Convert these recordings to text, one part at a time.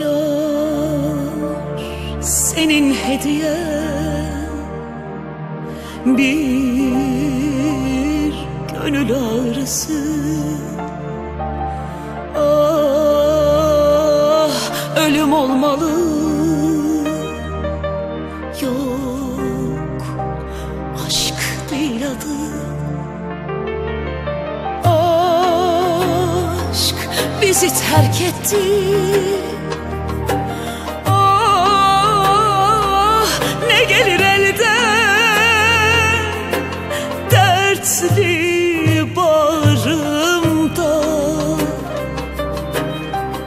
Yar senin hediyen. Bir gönül ağrısı. Ah ölüm olmalı. Yok aşk değil adı. Aşk bizi terk etti Dertli bağrımda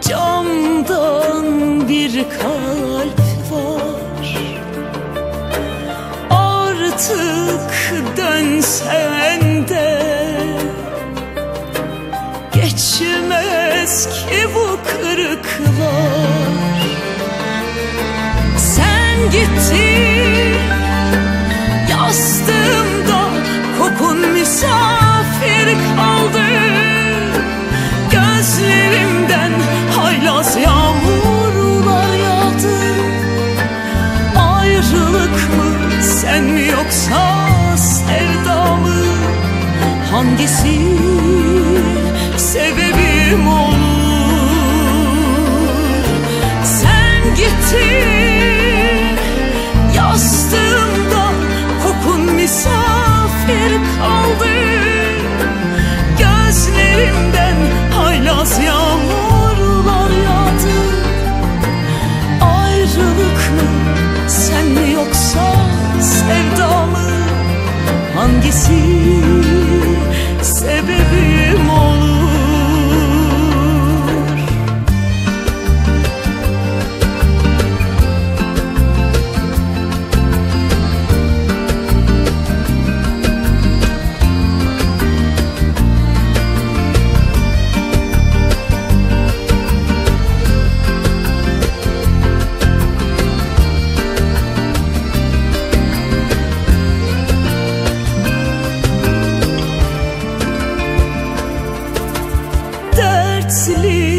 Camdan bir kalp var. Artık dönsen de Geçmez ki bu kırıklar Ayrılık mı? Sen yoksa sevda mı? Hangisi sebebim olur? Sen gittin slim